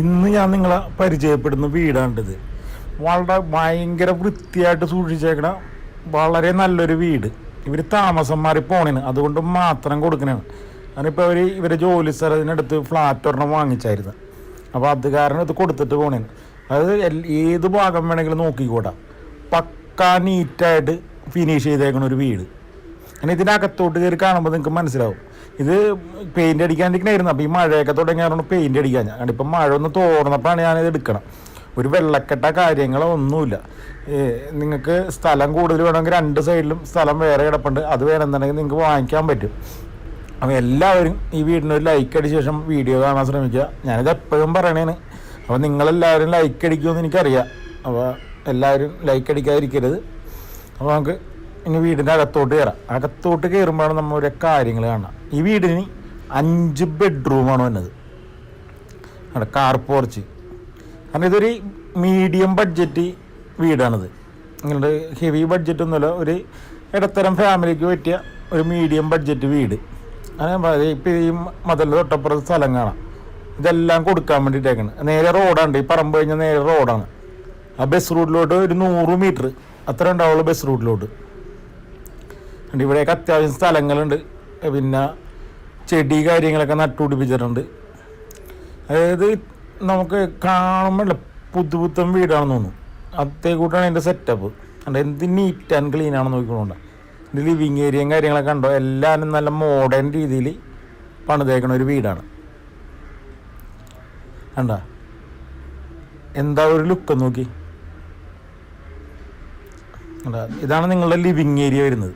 ഇന്ന് ഞാൻ നിങ്ങളെ പരിചയപ്പെടുന്ന വീടാണിത്. വളരെ ഭയങ്കര വൃത്തിയായിട്ട് സൂക്ഷിച്ചേക്കണ വളരെ നല്ലൊരു വീട്. ഇവർ താമസം മാറി പോണേന് അതുകൊണ്ട് മാത്രം കൊടുക്കണേണ് ഇപ്പോൾ അവർ ഇവരെ ജോലി സ്ഥലത്തിനടുത്ത് ഫ്ലാറ്റ് ഒരെണ്ണം വാങ്ങിച്ചായിരുന്നു. അപ്പോൾ അത് കാരണം ഇത് കൊടുത്തിട്ട് പോണേന്. അത് ഏത് ഭാഗം വേണമെങ്കിലും നോക്കിക്കൂടാ പക്കാ നീറ്റായിട്ട് ഫിനിഷ് ചെയ്തേക്കണ ഒരു വീട്. അങ്ങനെ ഇതിനകത്തോട്ട് കയറി കാണുമ്പോൾ നിങ്ങൾക്ക് മനസ്സിലാവും. ഇത് പെയിന്റ് അടിക്കാണ്ടിരിക്കണായിരുന്നു. അപ്പോൾ ഈ മഴയൊക്കെ തുടങ്ങിയാണ് പെയിന്റ് അടിക്കാൻ. ഞാൻ ഇപ്പം മഴ ഒന്ന് തോർന്നപ്പോഴാണ് ഞാനിത് എടുക്കണം. ഒരു വെള്ളക്കെട്ട കാര്യങ്ങളോ ഒന്നുമില്ല നിങ്ങൾക്ക് സ്ഥലം കൂടുതൽ വേണമെങ്കിൽ രണ്ട് സൈഡിലും സ്ഥലം വേറെ കിടപ്പുണ്ട്. അത് വേണമെന്നുണ്ടെങ്കിൽ നിങ്ങൾക്ക് വാങ്ങിക്കാൻ പറ്റും. അപ്പോൾ എല്ലാവരും ഈ വീടിന് ഒരു ലൈക്ക് അടിച്ച ശേഷം വീഡിയോ കാണാൻ ശ്രമിക്കുക. ഞാനിത് എപ്പോഴും പറയണേന് അപ്പോൾ നിങ്ങളെല്ലാവരും ലൈക്ക് അടിക്കുമെന്ന് എനിക്കറിയാം. അപ്പോൾ എല്ലാവരും ലൈക്ക് അടിക്കാതിരിക്കരുത്. അപ്പോൾ നമുക്ക് ഇനി വീടിന്റെ അകത്തോട്ട് കയറാം അകത്തോട്ട് കയറുമ്പോഴാണ് നമ്മൾ ഒരു കാര്യങ്ങൾ കാണാം ഈ വീടിന് അഞ്ച് ബെഡ്റൂമാണ് വന്നത്. അവിടെ കാർ പോർച്ച് കാരണം ഇതൊരു മീഡിയം ബഡ്ജറ്റ് വീടാണിത്. നിങ്ങളുടെ ഹെവി ബഡ്ജറ്റ് ഒന്നുമില്ല ഒരു ഇടത്തരം ഫാമിലിക്ക് പറ്റിയ ഒരു മീഡിയം ബഡ്ജറ്റ് വീട്. അങ്ങനെ ഇപ്പം ഈ മതല്ല തൊട്ടപ്പുറത്ത് സ്ഥലം കാണാം. ഇതെല്ലാം കൊടുക്കാൻ വേണ്ടിയിട്ടേക്കാണ്. നേരെ റോഡാണ്. ഈ പറമ്പ് കഴിഞ്ഞാൽ നേരെ റോഡാണ്. ആ ബസ് റൂട്ടിലോട്ട് ഒരു നൂറ് മീറ്റർ അത്ര ഉണ്ടാവുള്ളൂ ബസ് റൂട്ടിലോട്ട് ഉണ്ട്. ഇവിടെയൊക്കെ അത്യാവശ്യം സ്ഥലങ്ങളുണ്ട്. പിന്നെ ചെടി കാര്യങ്ങളൊക്കെ നട്ടുപിടിപ്പിച്ചിട്ടുണ്ട്. അതായത് നമുക്ക് കാണുമ്പോൾ പുതു പുത്തൻ വീടാണെന്ന് തോന്നുന്നു. അതേ കൂട്ടാണ് എന്റെ സെറ്റപ്പ് അല്ല എന്ത് നീറ്റ് ആൻഡ് ക്ലീൻ ആണെന്ന് നോക്കിക്കൊണ്ട് എന്റെ ലിവിങ് ഏരിയയും കാര്യങ്ങളൊക്കെ ഉണ്ടോ എല്ലാവരും നല്ല മോഡേൺ രീതിയിൽ പണിതേക്കണ ഒരു വീടാണ്. കണ്ട? എന്താ ഒരു ലുക്ക് നോക്കി? ഇതാണ് നിങ്ങളുടെ ലിവിങ് ഏരിയ വരുന്നത്.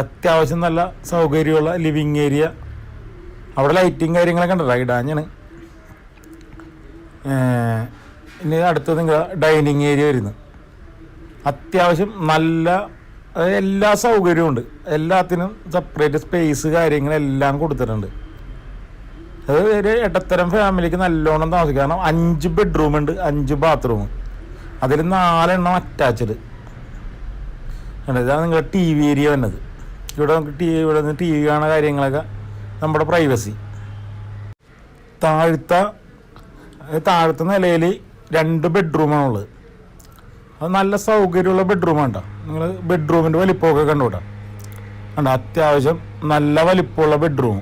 അത്യാവശ്യം നല്ല സൗകര്യമുള്ള ലിവിങ് ഏരിയ അവിടെ ലൈറ്റിങ് കാര്യങ്ങളൊക്കെ ഉണ്ടല്ലോ ഇടാഞ്ഞാണ്. ഇനി അടുത്തത് ഡൈനിങ് ഏരിയ വരുന്നു. അത്യാവശ്യം നല്ല എല്ലാ സൗകര്യവും ഉണ്ട്. എല്ലാത്തിനും സെപ്പറേറ്റ് സ്പേസ് കാര്യങ്ങളെല്ലാം കൊടുത്തിട്ടുണ്ട്. അത് ഒരു ഇടത്തരം ഫാമിലിക്ക് നല്ലോണം താമസിക്കാം. കാരണം അഞ്ച് ബെഡ്റൂം ഉണ്ട് അഞ്ച് ബാത്റൂം അതിൽ നാലെണ്ണം അറ്റാച്ച്ഡ് ഇതാണ് നിങ്ങളുടെ ടി വി ഏരിയ വന്നത്. ഇവിടെ നമുക്ക് ടി ഇവിടെ നിന്ന് ടി വി കാണുന്ന കാര്യങ്ങളൊക്കെ നമ്മുടെ പ്രൈവസി താഴ്ത്ത താഴ്ത്ത നിലയിൽ രണ്ട് ബെഡ്റൂമാണുള്ളത് അത് നല്ല സൗകര്യമുള്ള ബെഡ്റൂമാണ് കേട്ടോ. നിങ്ങൾ ബെഡ്റൂമിന്റെ വലിപ്പമൊക്കെ കണ്ടുകൂടാ കണ്ടോ? അത്യാവശ്യം നല്ല വലിപ്പമുള്ള ബെഡ്റൂം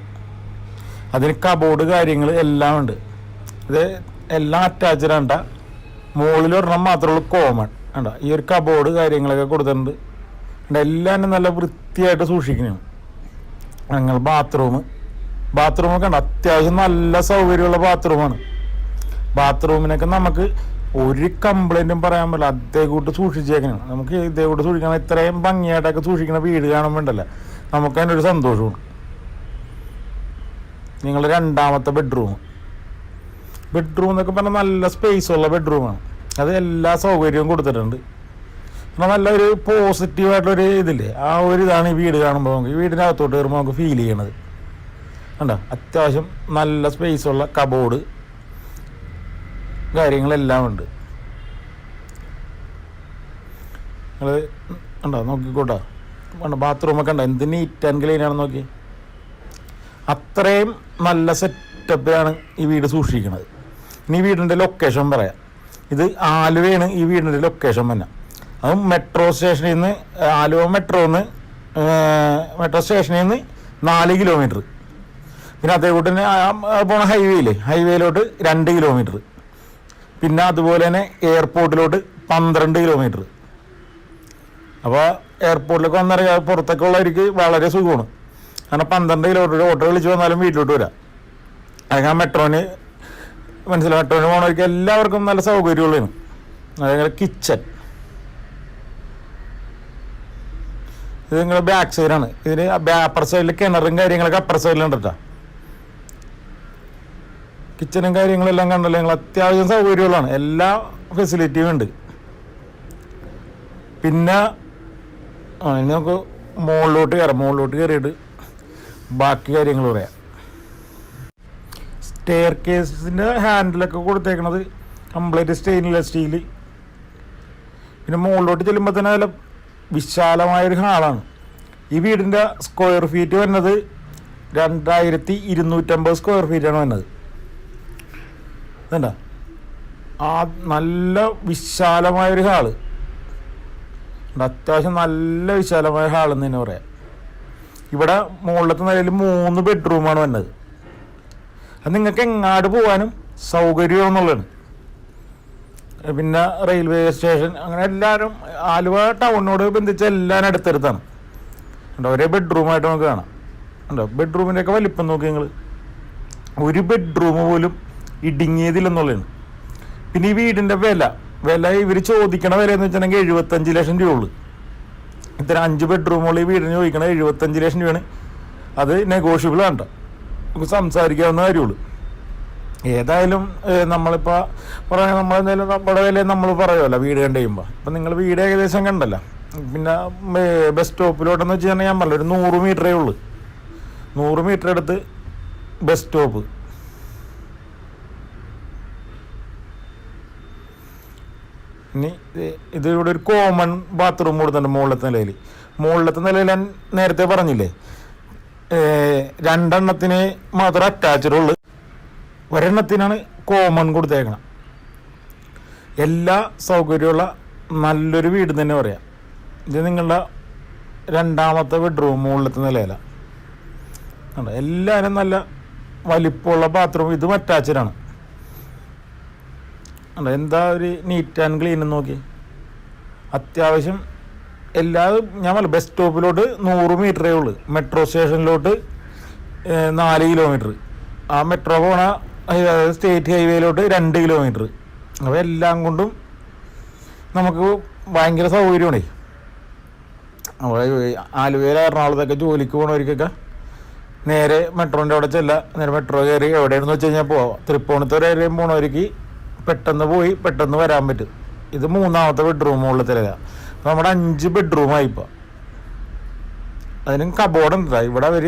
അതിന് കബോർഡ് കാര്യങ്ങൾ എല്ലാം ഉണ്ട്. ഇത് എല്ലാം അറ്റാച്ച്ഡ് ആണ് മുകളിൽ ഒരെണ്ണം മാത്രമേ ഉള്ളൂ കോമൺ കണ്ടോ? ഈ ഒരു കബോർഡ് കാര്യങ്ങളൊക്കെ കൊടുത്തിട്ടുണ്ട്. എല്ലാം നല്ല വൃത്തിയായിട്ട് സൂക്ഷിക്കുന്നു ഞങ്ങൾ ബാത്റൂം ഒക്കെ ഉണ്ട്. അത്യാവശ്യം നല്ല സൗകര്യമുള്ള ബാത്റൂമാണ് ബാത്റൂമിനൊക്കെ നമുക്ക് ഒരു കംപ്ലൈന്റും പറയാൻ പറ്റില്ല. അതേ കൂട്ട് സൂക്ഷിച്ചേക്കണം. നമുക്ക് ഇതേ കൂട്ട് സൂക്ഷിക്കണം. ഇത്രയും ഭംഗിയായിട്ടൊക്കെ സൂക്ഷിക്കുന്ന വീട് കാണാൻ വേണ്ടല്ല നമുക്ക് അതിനൊരു സന്തോഷമാണ് നിങ്ങൾ രണ്ടാമത്തെ ബെഡ്റൂം ബെഡ്റൂം എന്നൊക്കെ പറഞ്ഞാൽ നല്ല സ്പേസ് ഉള്ള ബെഡ്റൂമാണ് അത് എല്ലാ സൗകര്യവും കൊടുത്തിട്ടുണ്ട്. എന്നാൽ നല്ലൊരു പോസിറ്റീവായിട്ടുള്ളൊരു ഇതില്ലേ? ആ ഒരു ഇതാണ് ഈ വീട് കാണുമ്പോൾ നമുക്ക്. ഈ അകത്തോട്ട് കയറുമ്പോൾ നമുക്ക് ഫീൽ ചെയ്യണത്. കണ്ടോ? അത്യാവശ്യം നല്ല സ്പേസ് ഉള്ള കബോർഡ് കാര്യങ്ങളെല്ലാം ഉണ്ട്. നിങ്ങൾ ഉണ്ടോ നോക്കിക്കോട്ടോ. വേണ്ട ബാത്റൂമൊക്കെ ഉണ്ടോ എന്ത് നീറ്റ് ആൻഡ് ക്ലീൻ ആണെന്ന് നോക്കി അത്രയും നല്ല സെറ്റപ്പിലാണ് ഈ വീട് സൂക്ഷിക്കുന്നത് ഇനി വീടിന്റെ ലൊക്കേഷൻ പറയാം. ഇത് ആലുവയാണ് ഈ വീടിന്റെ ലൊക്കേഷൻ തന്നെ. അതും മെട്രോ സ്റ്റേഷനിൽ നിന്ന് ആലുവ മെട്രോന്ന് മെട്രോ സ്റ്റേഷനിൽ നിന്ന് നാല് കിലോമീറ്റർ പിന്നെ അതേ കൂട്ടി തന്നെ പോണ ഹൈവേയില്ലേ ഹൈവേയിലോട്ട് രണ്ട് കിലോമീറ്റർ പിന്നെ അതുപോലെ തന്നെ എയർപോർട്ടിലോട്ട് പന്ത്രണ്ട് കിലോമീറ്റർ അപ്പോൾ എയർപോർട്ടിലേക്ക് വന്നിറങ്ങി പുറത്തൊക്കെ ഉള്ളവർക്ക് വളരെ സുഖമാണ്. കാരണം പന്ത്രണ്ട് കിലോമീറ്റർ ഓട്ടോ വിളിച്ച് വന്നാലും വീട്ടിലോട്ട് വരാം. ആ മെട്രോന് മനസ്സിലായി? മെട്രോന് പോകണവർക്ക് എല്ലാവർക്കും നല്ല സൗകര്യമുള്ളതാണ്. അതേപോലെ കിച്ചൺ ഇത് നിങ്ങളുടെ ബാക്ക് സൈഡാണ് ഇതിന് അപ്പർ സൈഡിൽ കിണറും കാര്യങ്ങളൊക്കെ അപ്പർ സൈഡിലുണ്ട് കേട്ടോ കിച്ചണും കാര്യങ്ങളെല്ലാം കണ്ടല്ലോ. ഞങ്ങൾ അത്യാവശ്യം സൗകര്യമുള്ളതാണ്. എല്ലാ ഫെസിലിറ്റിയും ഉണ്ട്. പിന്നെ ആ ഇനി നമുക്ക് മുകളിലോട്ട് കയറാം. മുകളിലോട്ട് കയറിയിട്ട് ബാക്കി കാര്യങ്ങൾ പറയാം. സ്റ്റെയർ കേസിന്റെ ഹാൻഡിലൊക്കെ കൊടുത്തേക്കണത് കംപ്ലീറ്റ് സ്റ്റെയിൻലെസ് സ്റ്റീൽ പിന്നെ മുകളിലോട്ട് ചെല്ലുമ്പോൾ തന്നെ നല്ല വിശാലമായൊരു ഹാളാണ് ഈ വീടിന്റെ സ്ക്വയർ ഫീറ്റ് വരുന്നത് രണ്ടായിരത്തി ഇരുന്നൂറ്റമ്പത് സ്ക്വയർ ഫീറ്റാണ് വരുന്നത്. ഇതണ്ട ആ നല്ല വിശാലമായൊരു ഹാൾ. അത്യാവശ്യം നല്ല വിശാലമായ ഹാളെന്ന് തന്നെ പറയാം. ഇവിടെ മുകളിലത്തെ നിലയിൽ മൂന്ന് ബെഡ്റൂമാണ് വന്നത് അത് നിങ്ങൾക്ക് എങ്ങാട് പോകാനും സൗകര്യമെന്നുള്ളതാണ് പിന്നെ റെയിൽവേ സ്റ്റേഷൻ അങ്ങനെ എല്ലാവരും ആലുവ ടൗണിനോട് ബന്ധിച്ച് എല്ലാവരും അടുത്തടുത്താണ്. ഉണ്ടോ ഒരേ ബെഡ്റൂമായിട്ട് നമുക്ക് കാണാം. ഉണ്ടോ ബെഡ്റൂമിന്റെ ഒക്കെ വലിപ്പം നോക്കി നിങ്ങൾ ഒരു ബെഡ്റൂം പോലും ഇടുങ്ങിയതില്ലെന്നുള്ളതാണ്. പിന്നെ ഈ വീടിന്റെ വില വില ഇവർ ചോദിക്കണ വില എന്ന് വെച്ചിട്ടുണ്ടെങ്കിൽ എഴുപത്തഞ്ച് ലക്ഷം രൂപ ഉള്ളു ഇത്തരം അഞ്ച് ബെഡ്റൂമുള്ള ഈ വീടിന് ചോദിക്കണ എഴുപത്തഞ്ച് ലക്ഷം രൂപയാണ്. അത് നെഗോഷ്യബിൾ ആണ് ട്ടോ. നമുക്ക് സംസാരിക്കാവുന്ന കാര്യമുള്ളൂ. ഏതായാലും നമ്മളിപ്പോൾ പറയാൻ നമ്മളെന്തായാലും നമ്മുടെ വില നമ്മൾ പറയുമല്ലോ വീട് കണ്ട് കഴിയുമ്പോൾ ഇപ്പം നിങ്ങൾ വീട് ഏകദേശം കണ്ടല്ലോ? പിന്നെ ബസ് സ്റ്റോപ്പിലോട്ടെന്ന് വെച്ച് കഴിഞ്ഞാൽ ഞാൻ പറഞ്ഞു ഒരു നൂറ് മീറ്ററേ ഉള്ളൂ. നൂറ് മീറ്റർ എടുത്ത് ബസ് സ്റ്റോപ്പ് ഇനി ഇത് ഇതിലൂടെ ഒരു കോമൺ ബാത്റൂം കൊടുത്തിട്ടുണ്ട് മുകളിലത്തെ നിലയിൽ മുകളിലത്തെ നിലയിൽ ഞാൻ നേരത്തെ പറഞ്ഞില്ലേ രണ്ടെണ്ണത്തിന് മാത്രം അറ്റാച്ച്ഡ് ഉള്ളു ഒരെണ്ണത്തിനാണ് കോമൺ കൊടുത്തേക്കണം എല്ലാ സൗകര്യമുള്ള നല്ലൊരു വീട് തന്നെ പറയാം. ഇത് നിങ്ങളുടെ രണ്ടാമത്തെ ബെഡ്റൂം മുകളിലത്തെ നിലയിലാണ് കണ്ടോ? എല്ലാവരും നല്ല വലിപ്പമുള്ള ബാത്റൂം ഇതും അറ്റാച്ചഡാണ് കണ്ടോ? എന്താ ഒരു നീറ്റ് ആൻഡ് ക്ലീൻ നോക്കി അത്യാവശ്യം എല്ലാ ഞാൻ പറഞ്ഞു ബസ് സ്റ്റോപ്പിലോട്ട് നൂറ് മീറ്ററേ ഉള്ളൂ. മെട്രോ സ്റ്റേഷനിലോട്ട് നാല് കിലോമീറ്റർ ആ മെട്രോ പോണ ഹൈ- സ്റ്റേറ്റ് ഹൈവേയിലോട്ട് രണ്ട് കിലോമീറ്റർ അപ്പോൾ എല്ലാം കൊണ്ടും നമുക്ക് ഭയങ്കര സൗകര്യമാണേ. അപ്പോൾ ആലുവയിൽ എറണാകുളത്തൊക്കെ ജോലിക്ക് പോകണവർക്കൊക്കെ നേരെ മെട്രോന്റെ അവിടെ ചെല്ല. നേരെ മെട്രോ കയറി എവിടെയാണെന്ന് വെച്ച് കഴിഞ്ഞാൽ പോവാം. തൃപ്പൂണിത്തൂർ ഏരിയയും പോണവർക്ക് പെട്ടെന്ന് പോയി പെട്ടെന്ന് വരാൻ പറ്റും. ഇത് മൂന്നാമത്തെ ബെഡ്റൂം അപ്പോൾ നമ്മുടെ അഞ്ച് ബെഡ്റൂമായി ഇപ്പോൾ അതിനും കബോർഡ് ഉണ്ട്. ഇവിടെ അവർ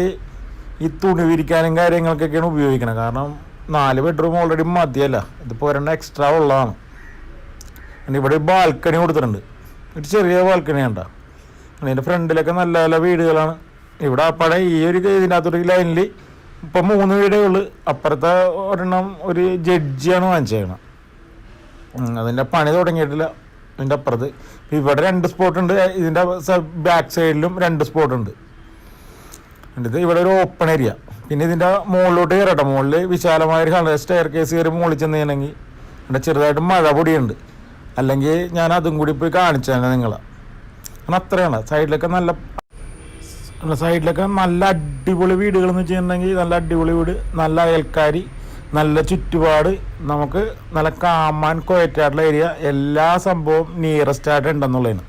ഈ തുണി വിരിക്കാനും കാര്യങ്ങൾക്കൊക്കെയാണ് ഉപയോഗിക്കണം കാരണം നാല് ബെഡ്റൂം ഓൾറെഡി മതിയല്ല. ഇതിപ്പോൾ ഒരെണ്ണം എക്സ്ട്രാ ഉള്ളതാണ്. പിന്നെ ഇവിടെ ബാൽക്കണി കൊടുത്തിട്ടുണ്ട്. ഒരു ചെറിയ ബാൽക്കണി ഉണ്ടോ അതിന്റെ ഫ്രണ്ടിലൊക്കെ നല്ല നല്ല വീടുകളാണ്. ഇവിടെ അപ്പടെ ഈ ഒരു ഇതിനകത്തൊരു ലൈനിൽ ഇപ്പം മൂന്ന് വീടേ ഉള്ളു. അപ്പുറത്തെ ഒരെണ്ണം ഒരു ജഡ്ജിയാണ് വാങ്ങിച്ചേക്കണം. അതിന്റെ പണി തുടങ്ങിയിട്ടില്ല. ഇതിന്റെ അപ്പുറത്ത് ഇവിടെ രണ്ട് സ്പോട്ടുണ്ട് ഇതിന്റെ ബാക്ക് സൈഡിലും രണ്ട് സ്പോട്ടുണ്ട് ഇവിടെ ഒരു ഓപ്പൺ ഏരിയ പിന്നെ ഇതിന്റെ മുകളിലോട്ട് കയറട്ടെ. മുകളിൽ വിശാലമായ ഒരു സ്റ്റെയർ കേസ് കയറി മുകളിൽ ചെന്ന് കഴിഞ്ഞെങ്കിൽ ഇവിടെ ചെറുതായിട്ട് മഴ പൊടിയുണ്ട്. അല്ലെങ്കിൽ ഞാൻ അതും കൂടി പോയി കാണിച്ചാണ് നിങ്ങളെ. കാരണം അത്രയാണ്. സൈഡിലൊക്കെ നല്ല സൈഡിലൊക്കെ നല്ല അടിപൊളി വീടുകൾ എന്ന് വെച്ചിട്ടുണ്ടെങ്കിൽ നല്ല അടിപൊളി വീട് നല്ല അയൽക്കാരി നല്ല ചുറ്റുപാട് നമുക്ക് നല്ല കാമാൻ കോയറ്റായിട്ടുള്ള ഏരിയ എല്ലാ സംഭവവും നിയറസ്റ്റ് ആയിട്ട് ഉണ്ടെന്നുള്ളതാണ്.